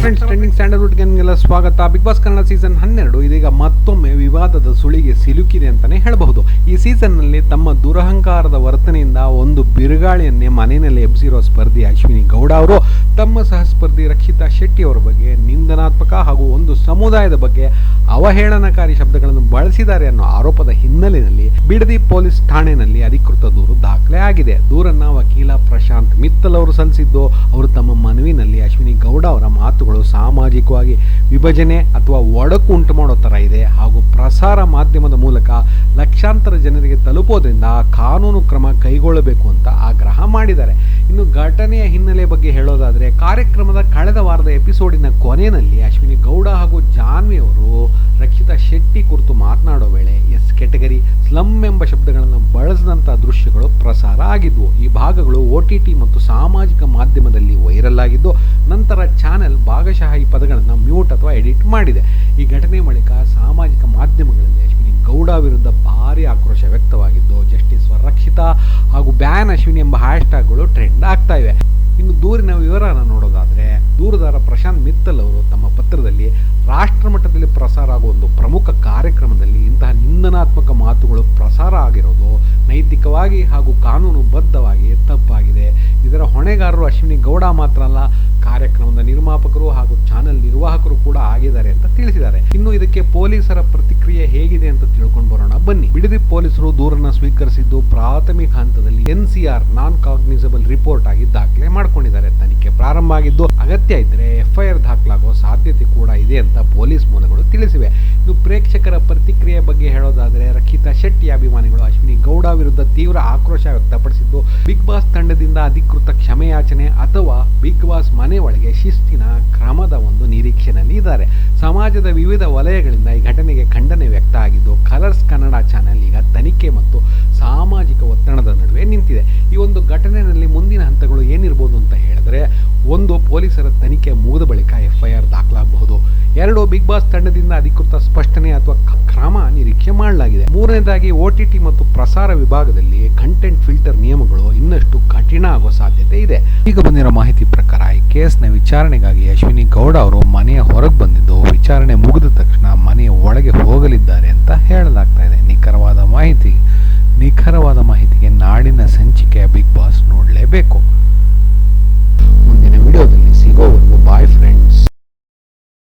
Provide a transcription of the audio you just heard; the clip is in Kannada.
ಫ್ರೆಂಡ್ಸ್ ಟ್ರೆಂಡಿಂಗ್ ಸ್ಯಾಂಡಲ್ವುಡ್ ಗೆಲ್ಲ ಸ್ವಾಗತ. ಬಿಗ್ ಬಾಸ್ ಕನ್ನಡ ಸೀಸನ್ ಹನ್ನೆರಡು. ಇದೀಗ ಮತ್ತೊಮ್ಮೆ ವಿವಾದದ ಸುಳಿಗೆ ಸಿಲುಕಿದೆ ಅಂತಾನೆ ಹೇಳಬಹುದು. ಈ ಸೀಸನ್ನಲ್ಲಿ ತಮ್ಮ ದುರಹಂಕಾರದ ವರ್ತನೆಯಿಂದ ಒಂದು ಬಿರುಗಾಳಿಯನ್ನೇ ಮನೆಯಲ್ಲಿ ಎಬ್ಸಿರೋ ಸ್ಪರ್ಧಿ ಅಶ್ವಿನಿ ಗೌಡ ಅವರು, ತಮ್ಮ ಸಹಸ್ಪರ್ಧಿ ರಕ್ಷಿತಾ ಶೆಟ್ಟಿ ಅವರ ಬಗ್ಗೆ, ನಿಂದನಾತ್ಮಕ ಹಾಗೂ ಒಂದು ಸಮುದಾಯದ ಬಗ್ಗೆ ಅವಹೇಳನಕಾರಿ ಶಬ್ದಗಳನ್ನು ಬಳಸಿದ್ದಾರೆ ಅನ್ನೋ ಆರೋಪದ ಹಿನ್ನೆಲೆಯಲ್ಲಿ ಬಿಡದಿ ಪೊಲೀಸ್ ಠಾಣೆಯಲ್ಲಿ ಅಧಿಕೃತ ದೂರು ದಾಖಲೆ ಆಗಿದೆ. ದೂರನ್ನ ವಕೀಲ ಪ್ರಶಾಂತ್ ಮಿತ್ತಲ್ ಅವರು ಸಲ್ಲಿಸಿದ್ದು, ಅವರು ತಮ್ಮ ಮನವಿನಲ್ಲಿ ಅಶ್ವಿನಿ ಗೌಡ ಅವರ ಮಾತುಗಳು ಸಾಮಾಜಿಕವಾಗಿ ವಿಭಜನೆ ಅಥವಾ ಒಡಕು ಉಂಟು ಮಾಡೋ ಥರ ಇದೆ ಹಾಗೂ ಪ್ರಸಾರ ಮಾಧ್ಯಮದ ಮೂಲಕ ಲಕ್ಷಾಂತರ ಜನರಿಗೆ ತಲುಪೋದ್ರಿಂದ ಕಾನೂನು ಕ್ರಮ ಕೈಗೊಳ್ಳಬೇಕು ಅಂತ ಆಗ್ರಹ ಮಾಡಿದ್ದಾರೆ. ಇನ್ನು ಘಟನೆಯ ಹಿನ್ನೆಲೆ ಬಗ್ಗೆ ಹೇಳೋದಾದರೆ ಕಾರ್ಯಕ್ರಮದ ಕಳೆದ ವಾರದ ಎಪಿಸೋಡಿನ ಕೊನೆಯಲ್ಲಿ ಅಶ್ವಿನಿ ಗೌಡ ಹಾಗೂ ಜಾನ್ವಿ ಅವರು ರಕ್ಷಿತಾ ಶೆಟ್ಟಿ ಕುರಿತು ಮಾತನಾಡೋ ವೇಳೆ ಕೆಟಗರಿ ಸ್ಲಮ್ ಎಂಬ ಶಬ್ದಗಳನ್ನು ಬಳಸಿದಂಥ ದೃಶ್ಯಗಳು ಪ್ರಸಾರ ಆಗಿದ್ವು. ಈ ಭಾಗಗಳು ಒ ಟಿ ಟಿ ಮತ್ತು ಸಾಮಾಜಿಕ ಮಾಧ್ಯಮದಲ್ಲಿ ವೈರಲ್ ಆಗಿದ್ದು, ನಂತರ ಚಾನೆಲ್ ಭಾಗಶಃ ಈ ಪದಗಳನ್ನು ಮ್ಯೂಟ್ ಅಥವಾ ಎಡಿಟ್ ಮಾಡಿದೆ. ಈ ಘಟನೆ ಬಳಿಕ ಸಾಮಾಜಿಕ ಮಾಧ್ಯಮಗಳಲ್ಲಿ ಅಶ್ವಿನಿ ಗೌಡ ವಿರುದ್ಧ ಭಾರಿ ಆಕ್ರೋಶ ವ್ಯಕ್ತವಾಗಿದ್ದು ಜಸ್ಟಿಸ್ ಸ್ವರಕ್ಷಿತ ಹಾಗೂ ಬ್ಯಾನ್ ಅಶ್ವಿನಿ ಎಂಬ ಹ್ಯಾಶ್ಟ್ಯಾಗ್ಗಳು ಟ್ರೆಂಡ್ ಆಗ್ತಾ ಇವೆ. ಇನ್ನು ದೂರಿನ ವಿವರನ ನೋಡೋದಾದರೆ ದೂರದಾರ ಪ್ರಶಾಂತ್ ಮಿತ್ತಲ್ ಅವರು ತಮ್ಮ ಪತ್ರದಲ್ಲಿ ರಾಷ್ಟ್ರಮಟ್ಟದಲ್ಲಿ ಪ್ರಸಾರ ಆಗುವ ಒಂದು ಪ್ರಮುಖ ಕಾರ್ಯಕ್ರಮದಲ್ಲಿ ಇಂತಹ ನಿಂದನಾತ್ಮಕ ಮಾತುಗಳು ಪ್ರಸಾರ ಆಗಿರೋದು ನೈತಿಕವಾಗಿ ಹಾಗೂ ಕಾನೂನುಬದ್ಧವಾಗಿ ತಪ್ಪಾಗಿದೆ. ಇದರ ಹೊಣೆಗಾರರು ಅಶ್ವಿನಿ ಗೌಡ ಮಾತ್ರ ಅಲ್ಲ, ಕಾರ್ಯಕ್ರಮದ ನಿರ್ಮಾಪಕರು ಹಾಗೂ ಚಾನೆಲ್ ನಿರ್ವಾಹಕರು ಕೂಡ ಆಗಿದ್ದಾರೆ ಅಂತ ತಿಳಿಸಿದ್ದಾರೆ. ಇನ್ನು ಇದಕ್ಕೆ ಪೊಲೀಸರ ಪ್ರತಿಕ್ರಿಯೆ ಹೇಗಿದೆ ಅಂತ ತಿಳ್ಕೊಂಡು ಬರೋಣ. ಬನ್ನಿ. ಬಿಡದಿ ಪೊಲೀಸರು ದೂರನ್ನ ಸ್ವೀಕರಿಸಿದ್ದು ಪ್ರಾಥಮಿಕ ಹಂತದಲ್ಲಿ N C R non cognisable report ಆಗಿ ದಾಖಲೆ ಮಾಡ್ಕೊಂಡಿದ್ದಾರೆ ತನಿಖೆ ಪ್ರಾರಂಭ ಆಗಿದ್ದು, ಅಗತ್ಯ ಇದ್ರೆ ಎಫ್ಐಆರ್ ದಾಖಲಾಗುವ ಸಾಧ್ಯತೆ ಕೂಡ ಇದೆ ಅಂತ ಪೊಲೀಸ್ ಮೂಲಗಳು ಪ್ರೇಕ್ಷಕರ ಪ್ರತಿಕ್ರಿಯೆ ಬಗ್ಗೆ ಹೇಳೋದಾದರೆ ರಕ್ಷಿತಾ ಶೆಟ್ಟಿ ಅಭಿಮಾನಿಗಳು ಅಶ್ವಿನಿ ಗೌಡ ವಿರುದ್ಧ ತೀವ್ರ ಆಕ್ರೋಶ ವ್ಯಕ್ತಪಡಿಸಿದ್ದು, ಬಿಗ್ ಬಾಸ್ ತಂಡದಿಂದ ಅಧಿಕೃತ ಕ್ಷಮೆಯಾಚನೆ ಅಥವಾ ಬಿಗ್ ಬಾಸ್ ಮನೆ ಒಳಗೆ ಶಿಸ್ತಿನ ಕ್ರಮದ ಒಂದು ನಿರೀಕ್ಷೆಯಲ್ಲಿ ಇದ್ದಾರೆ. ಸಮಾಜದ ವಿವಿಧ ವಲಯಗಳಿಂದ ಈ ಘಟನೆಗೆ ಖಂಡನೆ ವ್ಯಕ್ತ ಆಗಿದ್ದು, ಕಲರ್ಸ್ ಕನ್ನಡ ಚಾನೆಲ್ ಈಗ ತನಿಖೆ ಮತ್ತು ಸಾಮಾಜಿಕ ಒತ್ತಡದ ನಡುವೆ ನಿಂತಿದೆ. ಈ ಒಂದು ಘಟನೆಯಲ್ಲಿ ಮುಂದಿನ ಹಂತಗಳು ಏನಿರ್ಬೋದು ಅಂತ ಹೇಳಿದ್ರೆ, ಒಂದು ಪೊಲೀಸರ ತನಿಖೆ ಮುಗಿದ ಬಳಿಕ ಎಫ್ಐಆರ್ ದಾಖಲಾಗಬಹುದು ಎರಡು ಬಿಗ್ ಬಾಸ್ ತಂಡದಿಂದ ಅಧಿಕೃತ ಸ್ಪಷ್ಟನೆ ಅಥವಾ ಕ್ರಮ ನಿರೀಕ್ಷೆ ಮಾಡಲಾಗಿದೆ. ಮೂರನೇದಾಗಿ ಒ ಟಿ ಟಿ ಮತ್ತು ಪ್ರಸಾರ ವಿಭಾಗದಲ್ಲಿ ಕಂಟೆಂಟ್ ಫಿಲ್ಟರ್ ನಿಯಮಗಳು ಇನ್ನಷ್ಟು ಕಠಿಣ ಆಗುವ ಸಾಧ್ಯತೆ ಇದೆ. ಈಗ ಬಂದಿರೋ ಮಾಹಿತಿ ಪ್ರಕಾರ, ಈ ಕೇಸ್ನ ವಿಚಾರಣೆಗಾಗಿ ಅಶ್ವಿನಿ ಗೌಡ ಅವರು ಮನೆಯ ಹೊರಗೆ ಬಂದಿದ್ದು, ವಿಚಾರಣೆ ಮುಗಿದ ತಕ್ಷಣ ಮನೆಯ ಒಳಗೆ ಹೋಗಲಿದ್ದಾರೆ ಅಂತ ಹೇಳಲಾಗ್ತಾ ಇದೆ. ನಿಖರವಾದ